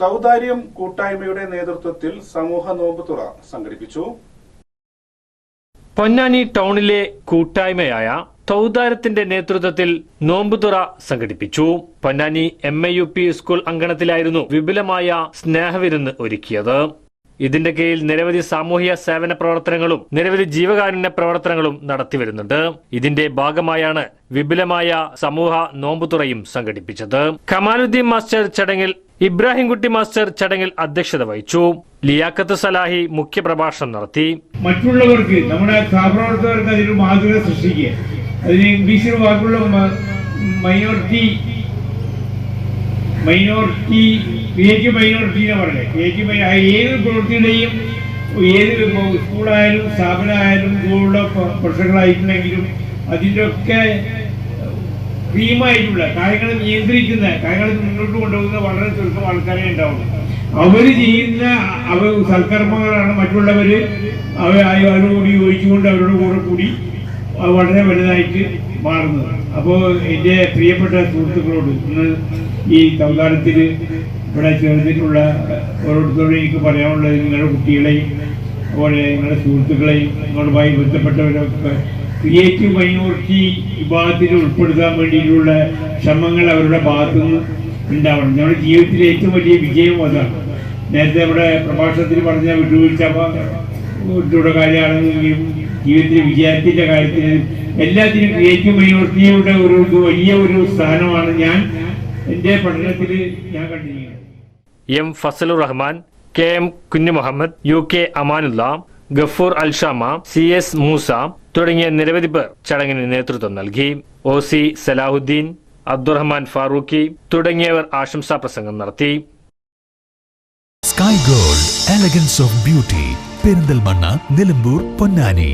സൗദാര്യം കൂട്ടായ്മയുടെ നേതൃത്വത്തിൽ സമൂഹ നോമ്പുതുറ സംഘടിപ്പിച്ചു. പൊന്നാനി ടൗണിലെ കൂട്ടായ്മയായ തൗദാരത്തിന്റെ നേതൃത്വത്തിൽ നോമ്പുതുറ സംഘടിപ്പിച്ചു. Ponnani M A U P school അങ്കണത്തിലായിരുന്നു വിപുലമായ സ്നേഹവിരുന്ന് ഒരുക്കിയത്. ഇതിന്റെ കീഴിൽ നിരവധി സാമൂഹിക സേവന പ്രവർത്തനങ്ങളും നിരവധി ജീവകാരുണ്യ പ്രവർത്തനങ്ങളും നടത്തിവരുന്നുണ്ട് ഇതിന്റെ ഭാഗമായാണ് വിപുലമായ സമൂഹ നോമ്പുതുറയും സംഘടിപ്പിച്ചത്. കമാലുദ്ദീൻ മാസ്റ്റർ ചടങ്ങിൽ ഇബ്രാഹിംകുട്ടി മാസ്റ്റർ ചടങ്ങിൽ അധ്യക്ഷത വഹിച്ചു. ലിയാക്കത്ത് സലാഹി മുഖ്യപ്രഭാഷണം നടത്തി. മറ്റുള്ളവർക്ക് നമ്മുടെ സഹപ്രവർത്തകർക്ക് അതിനൊരു മാതൃക സൃഷ്ടിക്കുക. അതിന് ഇംഗ്ലീഷിൽ വാക്കുള്ള മൈനോറിറ്റി മൈനോറിറ്റി ക്രിയേറ്റീവ് മൈനോറിറ്റി എന്ന് ക്രിയേറ്റീവ് ഏത് പ്രവൃത്തിയുടെയും ഏത് സ്കൂളായാലും സ്ഥാപനമായാലും ഇതുപോലുള്ള പ്ര- പ്രശ്നങ്ങളായിട്ടുണ്ടെങ്കിലും അതിന്റെ ഒക്കെ ക്രീമായിട്ടുള്ള കാര്യങ്ങളെ നിയന്ത്രിക്കുന്ന കാര്യങ്ങളെ മുന്നോട്ട് കൊണ്ടുപോകുന്ന വളരെ ചുരുക്കം ആൾക്കാരെ ഉണ്ടാവുള്ളൂ. അവർ ചെയ്യുന്ന അവ സൽക്കർമ്മങ്ങളാണ് മറ്റുള്ളവര് അവർ അവരോട് യോജിച്ചുകൊണ്ട് അവരുടെ കൂടെ കൂടി വളരെ വലുതായിട്ട് മാറുന്നത്. അപ്പോൾ എന്റെ പ്രിയപ്പെട്ട സുഹൃത്തുക്കളോട് ഇന്ന് ഈ തവകാലത്തിൽ ഇവിടെ ചേർന്നിട്ടുള്ള ഓരോരുത്തരോടും എനിക്ക് പറയാനുള്ളത് നിങ്ങളുടെ കുട്ടികളെയും അതുപോലെ നിങ്ങളുടെ സുഹൃത്തുക്കളെയും നിങ്ങളുമായി ബന്ധപ്പെട്ടവരൊക്കെ ക്രിയേറ്റീവ് മൈനോറിറ്റി വിഭാഗത്തിൽ ഉൾപ്പെടുത്താൻ വേണ്ടിയിട്ടുള്ള ശ്രമങ്ങൾ അവരുടെ ഭാഗത്തു നിന്ന് ഉണ്ടാവണം. നമ്മുടെ ജീവിതത്തിലെ ഏറ്റവും വലിയ വിജയം അതാണ്. നേരത്തെ ഇവിടെ പ്രഭാഷണത്തിൽ പറഞ്ഞ വിട്ടുവീഴ്ച വീട്ടിലുള്ള കാര്യമാണെങ്കിലും ജീവിതത്തിലെ വിജയത്തിന്റെ കാര്യത്തിൽ എല്ലാത്തിനും ക്രിയേറ്റീവ് മൈനോറിറ്റിയുടെ ഒരു വലിയ ഒരു സ്ഥാനമാണ് ഞാൻ. എന്റെ പഠനത്തിൽ ഞാൻ കണ്ടിരിക്കുന്നത്. M Fazalur Rahman K M Kunju Muhammad U K Amanulla Gafoor Alshama C S Moosa തുടങ്ങിയ നിരവധി പേർ ചടങ്ങിന് നേതൃത്വം നൽകി. ഒ സി സലാഹുദ്ദീൻ അബ്ദുറഹ്മാൻ ഫാറൂഖി തുടങ്ങിയവർ ആശംസാ പ്രസംഗം നടത്തി. Sky gold elegance of beauty Perinthalmanna Nilambur Ponnani.